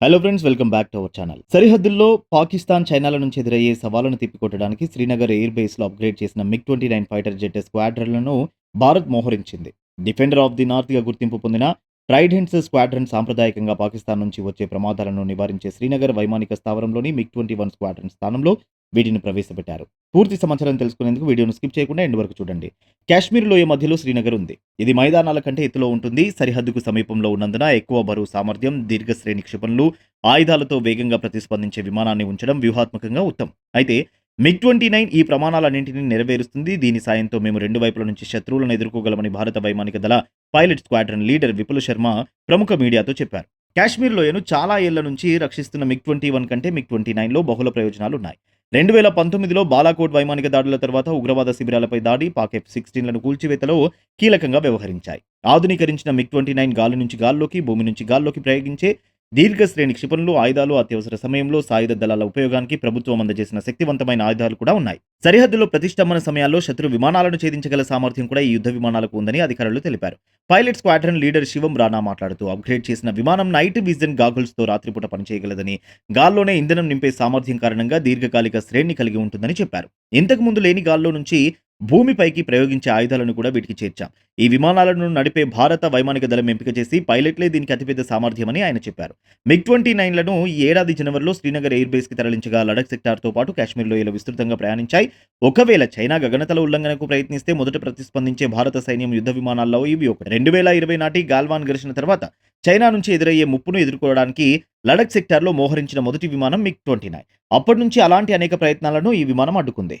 Hello friends welcome back to our channel సరిహద్దుల్లో పాకిస్తాన్ చైనాల నుంచి ఎదురయ్యే సవాళ్ళను తిప్పికొట్టడానికి శ్రీనగర్ ఎయిర్ బేస్లో అప్గ్రేడ్ చేసిన MiG twenty nine fighter jet స్క్వాడ్రన్లను Bharat మోహరించింది. డిఫెండర్ ఆఫ్ ది నార్త్గా గుర్తింపు పొందిన ట్రైడెంట్స్ స్క్వాడ్రన్ సాంప్రదాయకంగా పాకిస్తాన్ నుంచి వచ్చే ప్రమాదాలను నివారించే శ్రీనగర్ వైమానిక స్థావరంలోని మిగ్ ట్వంటీ వన్ స్క్వాడ్రన్ స్థానంలో వీటిని ప్రవేశపెట్టారు. పూర్తి సమాచారం తెలుసుకునేందుకు వీడియోను స్కిప్ చేయకుండా ఎండ్ వరకు చూడండి. కాశ్మీర్ లోయ మధ్యలో శ్రీనగర్ ఉంది. ఇది మైదానాల కంటే ఎత్తులో ఉంటుంది. సరిహద్దుకు సమీపంలో ఉన్నందున ఎక్కువ బరువు సామర్థ్యం దీర్ఘశ్రేణి క్షిపణులు ఆయుధాలతో వేగంగా ప్రతిస్పందించే విమానాన్ని ఉంచడం వ్యూహాత్మకంగా ఉత్తమం. అయితే మిగ్ ట్వంటీ నైన్ ఈ ప్రమాణాలన్నింటినీ నెరవేరుస్తుంది. దీని సాయంతో మేము రెండు వైపుల నుంచి శత్రువులను ఎదుర్కోగలమని భారత వైమానిక దళ pilot squadron leader Vipul Sharma ప్రముఖ మీడియాతో చెప్పారు. కాశ్మీర్ లోయను చాలా ఏళ్ళ నుంచి రక్షిస్తున్న మిగ్ ట్వంటీ వన్ కంటే మిగ్ ట్వంటీ నైన్లో బహుళ ప్రయోజనాలు ఉన్నాయి రెండు వేల పంతొమ్మిదిలో బాలాకోట్ వైమానిక దాడుల తర్వాత ఉగ్రవాద శిబిరాలపై దాడి పాక్ ఎఫ్ సిక్స్టీన్లను కూల్చివేతలో కీలకంగా వ్యవహరించాయి. ఆధునీకరించిన మిగ్ ట్వంటీ నైన్ గాలి నుంచి గాల్లోకి భూమి నుంచి గాల్లోకి ప్రయోగించే దీర్ఘశ్రేణి క్షిపణులు ఆయుధాలు అత్యవసర సమయంలో సాయుధ దళాల ఉపయోగానికి ప్రభుత్వం అందజేసిన శక్తివంతమైన ఆయుధాలు కూడా ఉన్నాయి. సరిహద్దులో ప్రతిష్టంభన సమయాల్లో శత్రు విమానాలను ఛేదించగల సామర్థ్యం కూడా ఈ యుద్ధ విమానాలకు ఉందని అధికారులు తెలిపారు. Pilot squadron leader Shivam Rana మాట్లాడుతూ అప్గ్రేడ్ చేసిన విమానం నైట్ విజన్ గాగుల్స్తో రాత్రిపూట పనిచేయగలదని గాల్లోనే ఇంధనం నింపే సామర్థ్యం కారణంగా దీర్ఘకాలిక శ్రేణి కలిగి ఉంటుందని చెప్పారు. ఇంతకు ముందు లేని గాల్లో నుంచి భూమిపైకి ప్రయోగించే ఆయుధాలను కూడా వీటికి చేర్చాం. ఈ విమానాలను నడిపే భారత వైమానిక దళం ఎంపిక చేసి పైలట్లే దీనికి అతిపెద్ద సామర్థ్యమని ఆయన చెప్పారు. మిగ్ ట్వంటీ నైన్లను ఈ ఏడాది జనవరిలో శ్రీనగర్ ఎయిర్ బేస్కి తరలించగా లడక్ సెక్టార్తో పాటు కాశ్మీర్లో ఇలా విస్తృతంగా ప్రయాణించాయి. ఒకవేళ చైనా గగనతల ఉల్లంఘనకు ప్రయత్నిస్తే మొదట ప్రతిస్పందించే భారత సైన్యం యుద్ధ విమానాల్లో ఇవి ఒకటి. రెండు వేల ఇరవై నాటి గాల్వాన్ ఘర్షణ తర్వాత చైనా నుంచి ఎదురయ్యే ముప్పును ఎదుర్కోవడానికి లడక్ సెక్టార్లో మోహరించిన మొదటి విమానం మిగ్ ట్వంటీ నైన్. అప్పటి నుంచి అలాంటి అనేక ప్రయత్నాలను ఈ విమానం అడ్డుకుంది.